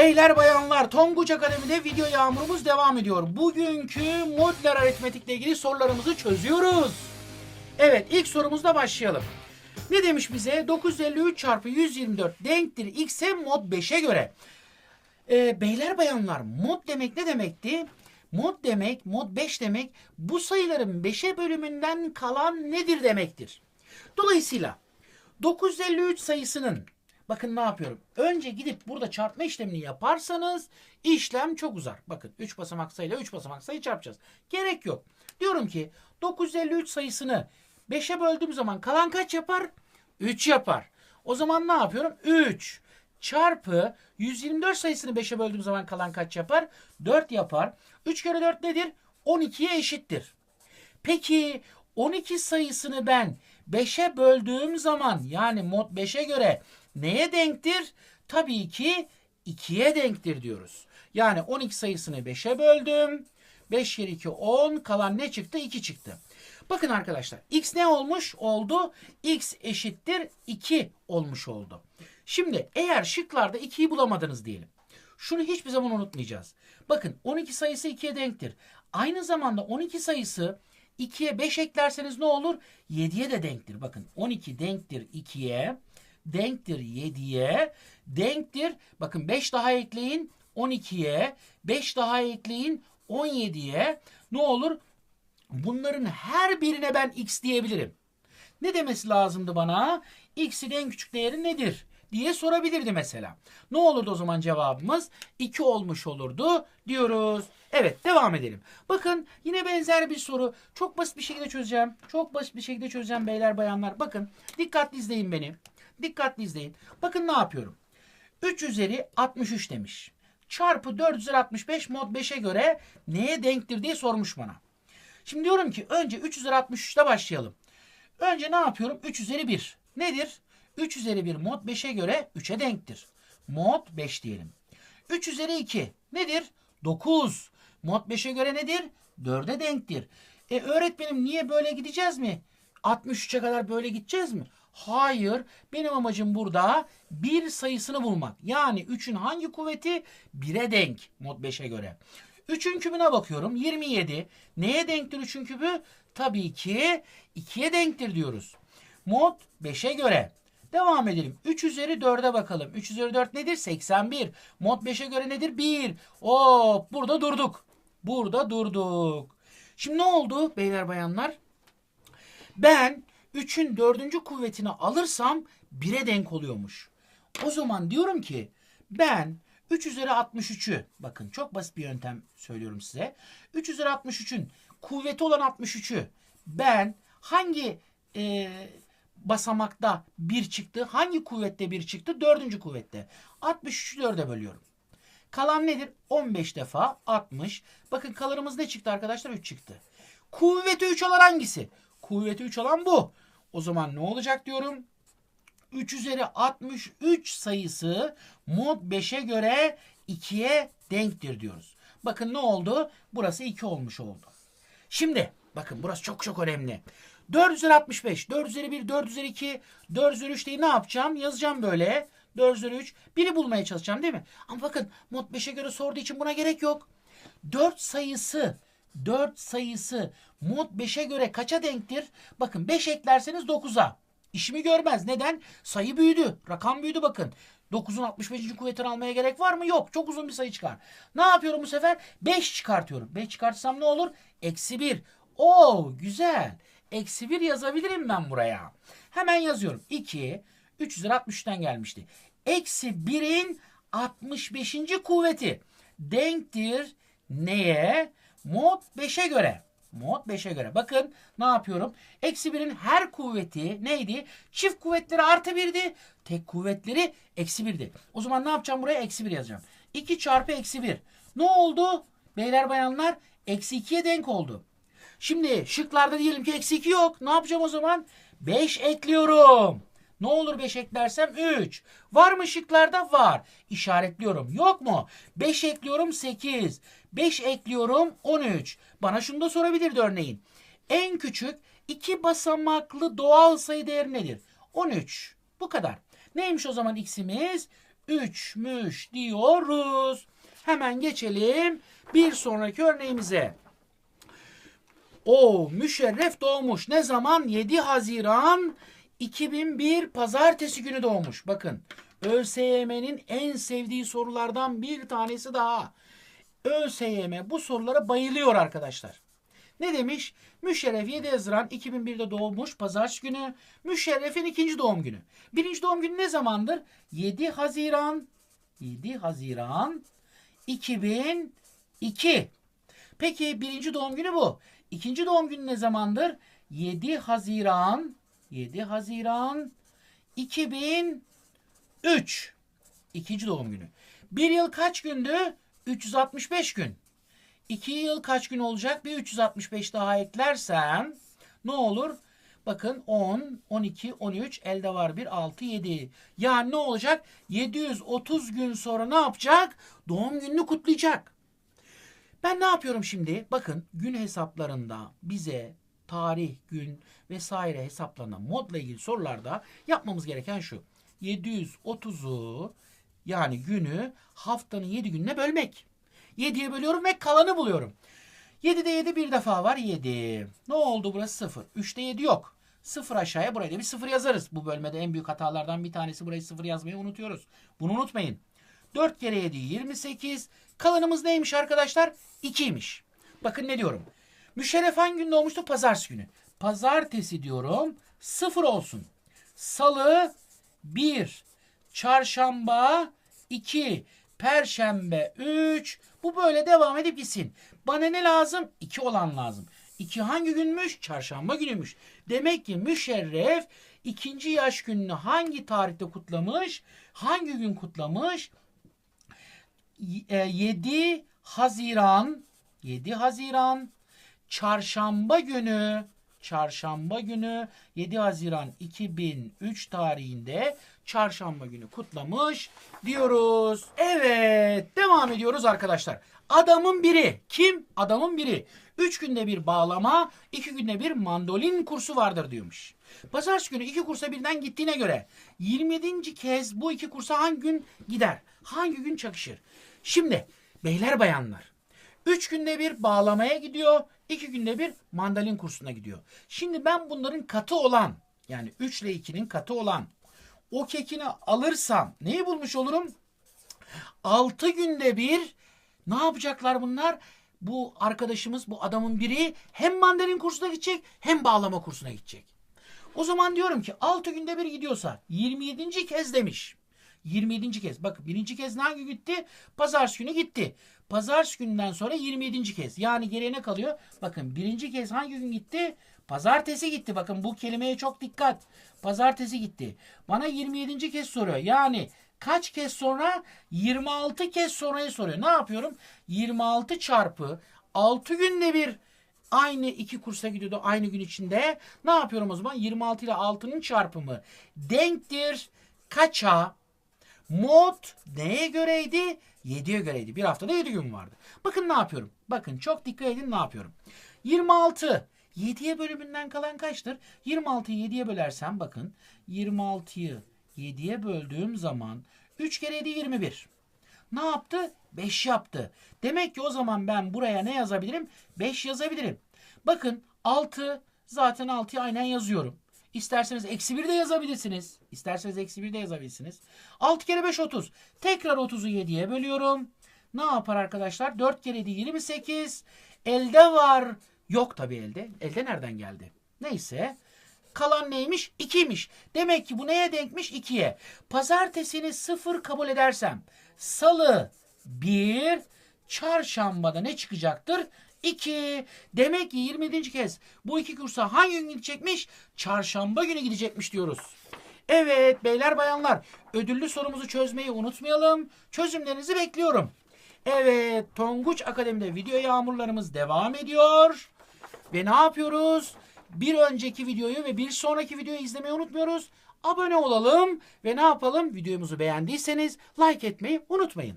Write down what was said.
Beyler bayanlar Tonguç Akademi'de video yağmurumuz devam ediyor. Bugünkü modüler aritmetikle ilgili sorularımızı çözüyoruz. Evet ilk sorumuzla başlayalım. Ne demiş bize? 953 çarpı 124 denktir x'e mod 5'e göre. Ee, beyler bayanlar mod demek ne demekti? Mod demek, mod 5 demek bu sayıların 5'e bölümünden kalan nedir demektir. Dolayısıyla 953 sayısının bakın ne yapıyorum. Önce gidip burada çarpma işlemini yaparsanız işlem çok uzar. Bakın 3 basamak sayıyla 3 basamak sayı çarpacağız. Gerek yok. Diyorum ki 953 sayısını 5'e böldüğüm zaman kalan kaç yapar? 3 yapar. O zaman ne yapıyorum? 3 çarpı 124 sayısını 5'e böldüğüm zaman kalan kaç yapar? 4 yapar. 3 kere 4 nedir? 12'ye eşittir. Peki 12 sayısını ben 5'e böldüğüm zaman yani mod 5'e göre neye denktir? Tabii ki 2'ye denktir diyoruz. Yani 12 sayısını 5'e böldüm. 5 kere 2 10 kalan ne çıktı? 2 çıktı. Bakın arkadaşlar x ne olmuş? Oldu. x eşittir 2 olmuş oldu. Şimdi eğer şıklarda 2'yi bulamadınız diyelim. Şunu hiçbir zaman unutmayacağız. Bakın 12 sayısı 2'ye denktir. Aynı zamanda 12 sayısı 2'ye 5 eklerseniz ne olur? 7'ye de denktir. Bakın 12 denktir 2'ye, denktir 7'ye, denktir. Bakın 5 daha ekleyin 12'ye, 5 daha ekleyin 17'ye. Ne olur? Bunların her birine ben x diyebilirim. Ne demesi lazımdı bana? X'in en küçük değeri nedir? diye sorabilirdi mesela. Ne olurdu o zaman cevabımız? 2 olmuş olurdu diyoruz. Evet devam edelim. Bakın yine benzer bir soru. Çok basit bir şekilde çözeceğim. Çok basit bir şekilde çözeceğim beyler bayanlar. Bakın dikkatli izleyin beni. Dikkatli izleyin. Bakın ne yapıyorum. 3 üzeri 63 demiş. Çarpı 4 üzeri 65 mod 5'e göre neye denktir diye sormuş bana. Şimdi diyorum ki önce 3 üzeri 63'te başlayalım. Önce ne yapıyorum? 3 üzeri 1. Nedir? 3 üzeri 1 mod 5'e göre 3'e denktir. Mod 5 diyelim. 3 üzeri 2 nedir? 9. Mod 5'e göre nedir? 4'e denktir. E öğretmenim niye böyle gideceğiz mi? 63'e kadar böyle gideceğiz mi? Hayır. Benim amacım burada bir sayısını bulmak. Yani 3'ün hangi kuvveti? 1'e denk mod 5'e göre. 3'ün kübüne bakıyorum. 27. Neye denktir 3'ün kübü? Tabii ki 2'ye denktir diyoruz. Mod 5'e göre. Devam edelim. 3 üzeri 4'e bakalım. 3 üzeri 4 nedir? 81. Mod 5'e göre nedir? 1. Hop burada durduk. Burada durduk. Şimdi ne oldu beyler bayanlar? Ben 3'ün 4. kuvvetini alırsam 1'e denk oluyormuş. O zaman diyorum ki ben 3 üzeri 63'ü bakın çok basit bir yöntem söylüyorum size. 3 üzeri 63'ün kuvveti olan 63'ü ben hangi e, basamakta 1 çıktı? Hangi kuvvette 1 çıktı? 4. kuvvette. 63'ü 4'e bölüyorum. Kalan nedir? 15 defa 60. Bakın kalanımız ne çıktı arkadaşlar? 3 çıktı. Kuvveti 3 olan hangisi? Kuvveti 3 olan bu. O zaman ne olacak diyorum? 3 üzeri 63 sayısı mod 5'e göre 2'ye denktir diyoruz. Bakın ne oldu? Burası 2 olmuş oldu. Şimdi bakın burası çok çok önemli. 4 üzeri 65, 4 üzeri 1, 4 üzeri 2, 4 üzeri 3 diye ne yapacağım? Yazacağım böyle. 4 üzeri 3. Biri bulmaya çalışacağım değil mi? Ama bakın mod 5'e göre sorduğu için buna gerek yok. 4 sayısı 4 sayısı mod 5'e göre kaça denktir? Bakın 5 eklerseniz 9'a. İşimi görmez. Neden? Sayı büyüdü. Rakam büyüdü bakın. 9'un 65. kuvvetini almaya gerek var mı? Yok. Çok uzun bir sayı çıkar. Ne yapıyorum bu sefer? 5 çıkartıyorum. 5 çıkartsam ne olur? Eksi 1. Oo güzel. Eksi 1 yazabilirim ben buraya. Hemen yazıyorum. 2. 3 üzeri 63'ten gelmişti. Eksi 1'in 65. kuvveti. Denktir neye? Mod 5'e göre. Mod 5'e göre. Bakın ne yapıyorum? Eksi 1'in her kuvveti neydi? Çift kuvvetleri artı 1'di. Tek kuvvetleri eksi 1'di. O zaman ne yapacağım buraya? Eksi 1 yazacağım. 2 çarpı eksi 1. Ne oldu? Beyler bayanlar eksi 2'ye denk oldu. Şimdi şıklarda diyelim ki eksi 2 yok. Ne yapacağım o zaman? 5 ekliyorum. Ne olur 5 eklersem 3. Var mı şıklarda? Var. İşaretliyorum. Yok mu? 5 ekliyorum 8. 5 ekliyorum 13. Bana şunu da sorabilirdi örneğin. En küçük iki basamaklı doğal sayı değeri nedir? 13. Bu kadar. Neymiş o zaman x'imiz? 3'müş diyoruz. Hemen geçelim bir sonraki örneğimize. O müşerref doğmuş. Ne zaman? 7 Haziran 2001 pazartesi günü doğmuş. Bakın ÖSYM'nin en sevdiği sorulardan bir tanesi daha. ÖSYM bu sorulara bayılıyor arkadaşlar. Ne demiş? Müşerref 7 Haziran 2001'de doğmuş pazartesi günü. Müşerref'in ikinci doğum günü. Birinci doğum günü ne zamandır? 7 Haziran 7 Haziran 2002. Peki birinci doğum günü bu. İkinci doğum günü ne zamandır? 7 Haziran 7 Haziran 2003. İkinci doğum günü. Bir yıl kaç gündü? 365 gün. 2 yıl kaç gün olacak? Bir 365 daha eklersem ne olur? Bakın 10, 12, 13 elde var bir 6, 7. Yani ne olacak? 730 gün sonra ne yapacak? Doğum gününü kutlayacak. Ben ne yapıyorum şimdi? Bakın gün hesaplarında bize tarih, gün vesaire hesaplanan modla ilgili sorularda yapmamız gereken şu. 730'u yani günü haftanın 7 gününe bölmek. 7'ye bölüyorum ve kalanı buluyorum. 7'de 7 bir defa var 7. Ne oldu burası 0. 3'te 7 yok. 0 aşağıya buraya da bir 0 yazarız. Bu bölmede en büyük hatalardan bir tanesi burayı 0 yazmayı unutuyoruz. Bunu unutmayın. 4 kere 7 28. Kalanımız neymiş arkadaşlar? 2'ymiş. Bakın ne diyorum. Müşerref hangi gün doğmuştu? Pazartesi günü. Pazartesi diyorum. 0 olsun. Salı 1. Çarşamba 2. Perşembe 3. Bu böyle devam edip gitsin. Bana ne lazım? 2 olan lazım. 2 hangi günmüş? Çarşamba günüymüş. Demek ki müşerref ikinci yaş gününü hangi tarihte kutlamış? Hangi gün kutlamış? Y- e, 7 Haziran 7 Haziran Çarşamba günü Çarşamba günü 7 Haziran 2003 tarihinde Çarşamba günü kutlamış diyoruz. Evet devam ediyoruz arkadaşlar. Adamın biri kim? Adamın biri. 3 günde bir bağlama, 2 günde bir mandolin kursu vardır diyormuş. Pazartesi günü iki kursa birden gittiğine göre 27. kez bu iki kursa hangi gün gider? Hangi gün çakışır? Şimdi beyler bayanlar 3 günde bir bağlamaya gidiyor. 2 günde bir mandalin kursuna gidiyor. Şimdi ben bunların katı olan yani 3 ile 2'nin katı olan o kekini alırsam neyi bulmuş olurum? 6 günde bir ne yapacaklar bunlar? Bu arkadaşımız bu adamın biri hem mandalin kursuna gidecek hem bağlama kursuna gidecek. O zaman diyorum ki 6 günde bir gidiyorsa 27. kez demiş. 27. kez. Bakın birinci kez hangi gitti? Pazartesi günü gitti. Pazartesi gününden sonra 27. kez. Yani geriye ne kalıyor? Bakın birinci kez hangi gün gitti? Pazartesi gitti. Bakın bu kelimeye çok dikkat. Pazartesi gitti. Bana 27. kez soruyor. Yani kaç kez sonra? 26 kez sonrayı soruyor. Ne yapıyorum? 26 çarpı 6 günde bir aynı iki kursa gidiyordu aynı gün içinde. Ne yapıyorum o zaman? 26 ile 6'nın çarpımı denktir. Kaça? Mod neye göreydi? 7'ye göreydi. Bir haftada 7 gün vardı. Bakın ne yapıyorum? Bakın çok dikkat edin ne yapıyorum. 26 7'ye bölümünden kalan kaçtır? 26'yı 7'ye bölersem bakın 26'yı 7'ye böldüğüm zaman 3 kere 7 21. Ne yaptı? 5 yaptı. Demek ki o zaman ben buraya ne yazabilirim? 5 yazabilirim. Bakın 6 zaten 6'yı aynen yazıyorum. İsterseniz eksi 1 de yazabilirsiniz. İsterseniz eksi 1 de yazabilirsiniz. 6 kere 5 30. Tekrar 30'u 7'ye bölüyorum. Ne yapar arkadaşlar? 4 kere 7 28. Elde var. Yok tabii elde. Elde nereden geldi? Neyse. Kalan neymiş? 2'ymiş. Demek ki bu neye denkmiş? 2'ye. Pazartesini 0 kabul edersem salı 1 çarşambada ne çıkacaktır? 2. Demek ki 27. kez bu iki kursa hangi gün gidecekmiş? Çarşamba günü gidecekmiş diyoruz. Evet beyler bayanlar ödüllü sorumuzu çözmeyi unutmayalım. Çözümlerinizi bekliyorum. Evet Tonguç Akademi'de video yağmurlarımız devam ediyor. Ve ne yapıyoruz? Bir önceki videoyu ve bir sonraki videoyu izlemeyi unutmuyoruz. Abone olalım ve ne yapalım? Videomuzu beğendiyseniz like etmeyi unutmayın.